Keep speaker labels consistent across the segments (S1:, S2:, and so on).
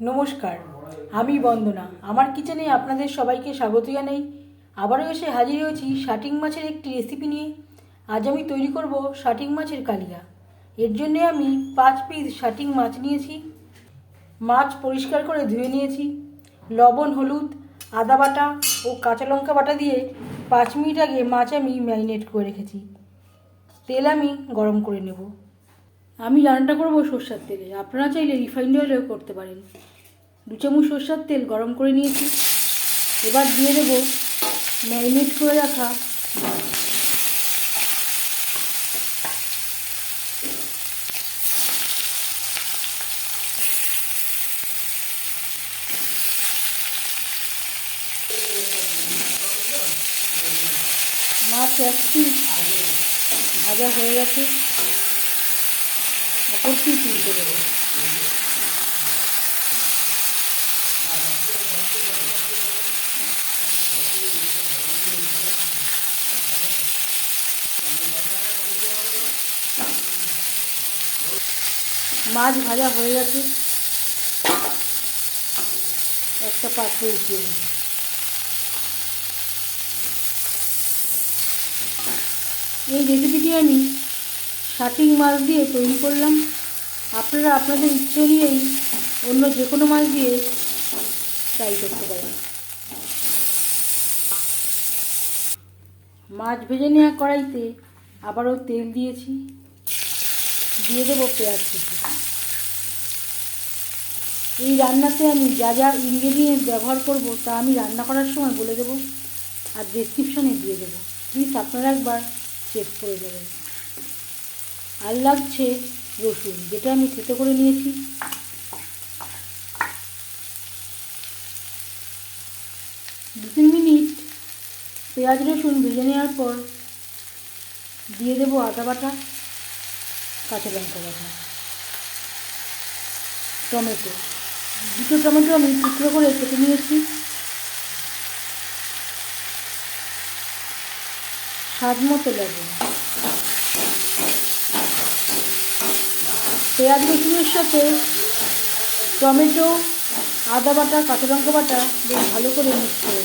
S1: নমস্কার, আমি বন্দনা। আমার কিচেনে আপনাদের সবাইকে স্বাগত জানাই। আবারও এসে হাজির হয়েছি শাটিং মাছের একটি রেসিপি নিয়ে। আজ আমি তৈরি করব শাটিং মাছের কালিয়া। এর জন্যে আমি পাঁচ পিস শাটিং মাছ নিয়েছি। মাছ পরিষ্কার করে ধুয়ে নিয়েছি। লবণ, হলুদ, আদা বাটা ও কাঁচা লঙ্কা বাটা দিয়ে পাঁচ মিনিট আগে মাছ আমি ম্যারিনেট করে রেখেছি। তেল আমি গরম করে নেব। আমি রান্নাটা করব সর্ষার তেলে। আপনারা চাইলে রিফাইন্ড অয়েলেও করতে পারেন। দু চামচ সর্ষার তেল গরম করে নিয়েছি। এবার দিয়ে দেবো ম্যারিনেট করে রাখা মাছ। একটি ভাজা হয়ে গেছে। অপর পিস উল্টে দেবো মাছ ভাজা হয়ে গেছে। একটা পাত্রে উঠিয়ে নেব। এই রেসিপিটি আমি শাটিং মাছ দিয়ে তৈরি করলাম। আপনারা আপনাদের ইচ্ছে অনুযায়ী অন্য যে কোনো মাছ দিয়ে ট্রাই করতে পারেন। মাছ ভেজে নেওয়া কড়াইতে আবারও তেল দিয়েছি। দিয়ে দেবো পেঁয়াজ কুচি। এই রান্নাতে আমি যা যা ইনগ্রেডিয়েন্ট ব্যবহার করব তা আমি রান্না করার সময় বলে দেবো। আর ডেসক্রিপশানে দিয়ে দেবো। প্লিজ আপনারা একবার চেক করে নেবেন। আর লাগছে রসুন, যেটা আমি থেতো করে নিয়েছি। দু তিন মিনিট পেঁয়াজ, রসুন ভেজে নেওয়ার পর দিয়ে দেবো আদা বাটা, কাঁচা লঙ্কা বাটা, টমেটো। দুটো টমেটো আমি টুকরো করে কেটে নিয়েছি। স্বাদ মতো লবণ। পেঁয়াজ, রসুনের সাথে টমেটো, আদা বাটা, কাঁচা লঙ্কা বাটা বেশ ভালো করে মিক্স করে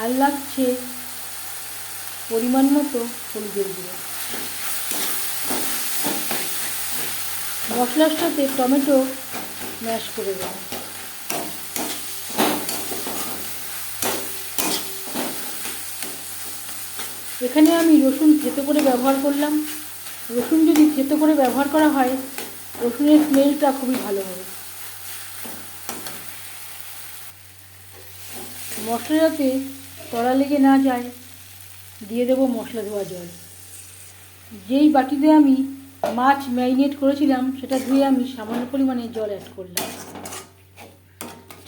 S1: আর লাগছে পরিমাণ মতো হলুদের গুঁড়ো। মশলার সাথে টমেটো ম্যাশ করে দেবো এখানে আমি রসুন থেতো করে ব্যবহার করলাম। রসুন যদি থেতো করে ব্যবহার করা হয়, রসুনের স্মেলটা খুবই ভালো হবে। মশলা যাতে তলা লেগে না যায়, দিয়ে দেবো মশলা ধোয়া জল। যেই বাটিতে আমি মাছ ম্যারিনেট করেছিলাম, সেটা ধুয়ে আমি সামান্য পরিমাণে জল অ্যাড করলাম।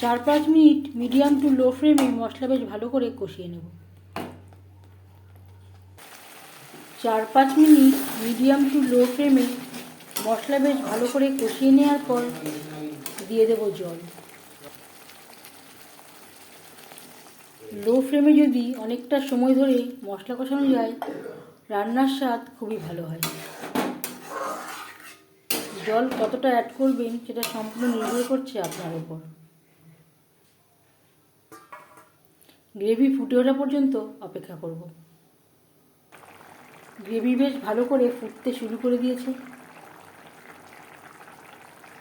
S1: চার পাঁচ মিনিট মিডিয়াম টু লো ফ্লেমে মশলা বেশ ভালো করে কষিয়ে নেব। চার পাঁচ মিনিট মিডিয়াম টু লো ফ্লেমে মশলা বেশ ভালো করে কষিয়ে নেওয়ার পর দিয়ে দেব জল। লো ফ্লেমে যদি অনেকটা সময় ধরে মশলা কষানো যায়, রান্নার স্বাদ খুবই ভালো হয়। জল কতটা অ্যাড করবেন সেটা সম্পূর্ণ নির্ভর করছে আপনার ওপর গ্রেভি ফুটে ওঠা পর্যন্ত অপেক্ষা করব। গ্রেভি বেশ ভালো করে ফুটতে শুরু করে দিয়েছে।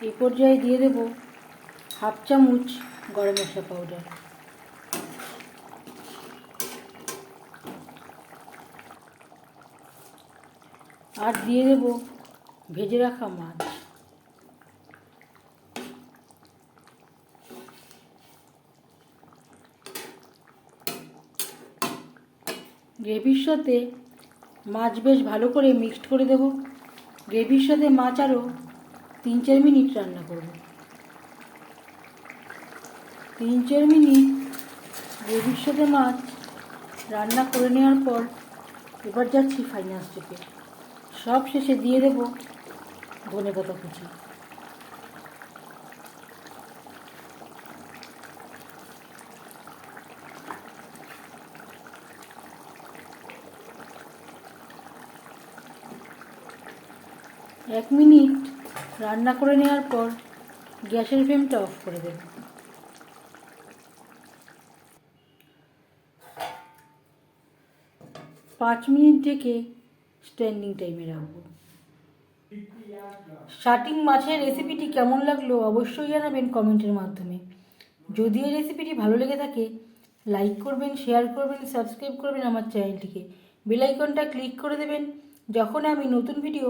S1: এই পর্যায়ে দিয়ে দেব হাফ চামচ গরম মশলা পাউডার। আর দিয়ে দেব ভেজে রাখা মাছ। গ্রেভির সাথে মাছ বেশ ভালো করে মিক্সড করে দেব। গ্রেভির সাথে মাছ আরও তিন চার মিনিট রান্না করব। তিন চার মিনিট গ্রেভির সাথে মাছ রান্না করে নেওয়ার পর এবার যাচ্ছি ফাইনাল স্টেপে সব শেষে দিয়ে দেব ধনে পাতা কুচি। এক মিনিট রান্না করে নেওয়ার পর গ্যাসের ফ্লেমটা অফ করে দেব। পাঁচ মিনিট ডেকে স্ট্যান্ডিং টাইমে রাখব। শাটিং মাছের রেসিপিটি কেমন লাগল অবশ্যই জানাবেন কমেন্টের মাধ্যমে। যদি এই রেসিপিটি ভালো লেগে থাকে লাইক করবেন শেয়ার করবেন সাবস্ক্রাইব করবেন আমার চ্যানেলটিকে বেলাইকনটা ক্লিক করে দেবেন। যখন আমি নতুন ভিডিও